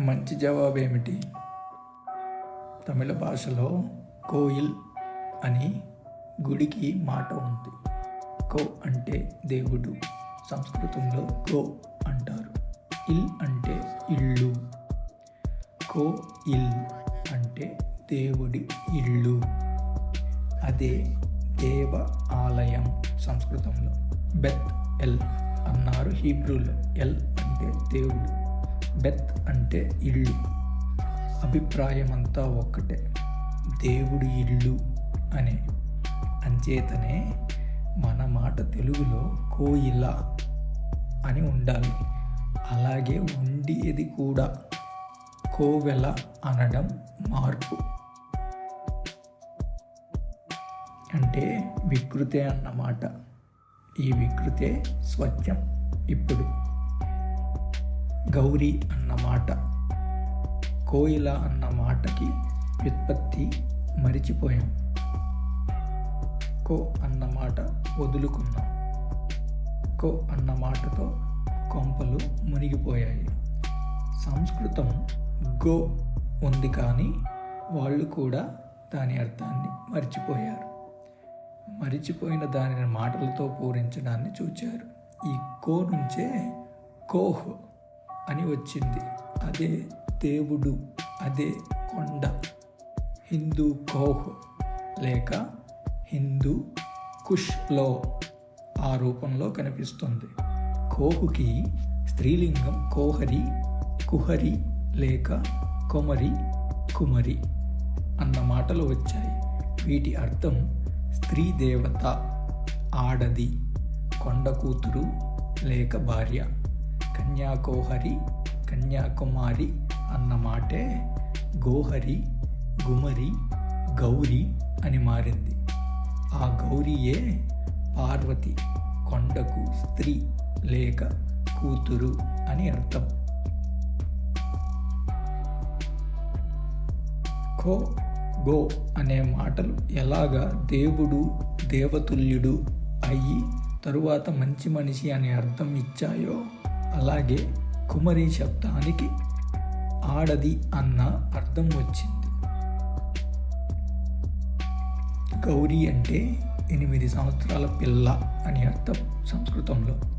మంచి జవాబు ఏమిటి తమిళ భాషలో కోయిల్ అని గుడికి మాట ఉంది. కో అంటే దేవుడు సంస్కృతంలో గో అంటారు. ఇల్ అంటే ఇల్లు. కో ఇల్ అంటే దేవుడి ఇల్లు. అదే దేవ ఆలయం సంస్కృతంలో. బెత్ ఎల్ అన్నారు హీబ్రూలో. ఎల్ అంటే దేవుడు. బెత్ అంటే ఇల్లు. అభిప్రాయం అంతా ఒక్కటే. దేవుడి ఇల్లు అనే. అంచేతనే మన మాట తెలుగులో కోయిల అని ఉండాలి. అలాగే ఉండేది కూడా. కోవెల అనడం మార్పు. అంటే వికృతే అన్నమాట. ఈ వికృతే స్వచ్ఛం ఇప్పుడు. గౌరీ అన్న మాట కోయిల అన్న మాటకి వ్యుత్పత్తి మరిచిపోయాం. కో అన్న మాట వదులుకున్నాం. కో అన్న మాటతో కొంపలు మునిగిపోయాయి. సంస్కృతం గో ఉంది కానీ వాళ్ళు కూడా దాని అర్థాన్ని మర్చిపోయారు. మరిచిపోయిన దానిని మాటలతో పూరించడాన్ని చూచారు. ఈ కో నుంచే కోహ్ అని వచ్చింది. అదే దేవుడు అదే కొండ. హిందూ కోహ్ లేక హిందూ కుష్లో ఆ రూపంలో కనిపిస్తుంది. కోహుకి స్త్రీలింగం కోహరి కుహరి లేక కొమరి కుమరి అన్న మాటలు వచ్చాయి. వీటి అర్థం స్త్రీ దేవత ఆడది కొండ కూతురు లేక భార్య. కన్యాగోహరి కన్యాకుమారి అన్న మాటే గోహరి గుమరి గౌరి అని మారింది. ఆ గౌరీయే పార్వతి కొండకు స్త్రీ లేక కూతురు అని అర్థం. ఖో గో అనే మాటలు ఎలాగా దేవుడు దేవతుల్యుడు అయ్యి తరువాత మంచి మనిషి అనే అర్థం ఇచ్చాయో అలాగే కుమరి శబ్దానికి ఆడది అన్న అర్థం వచ్చింది. గౌరీ అంటే ఎనిమిది సంవత్సరాల పిల్ల అని అర్థం సంస్కృతంలో.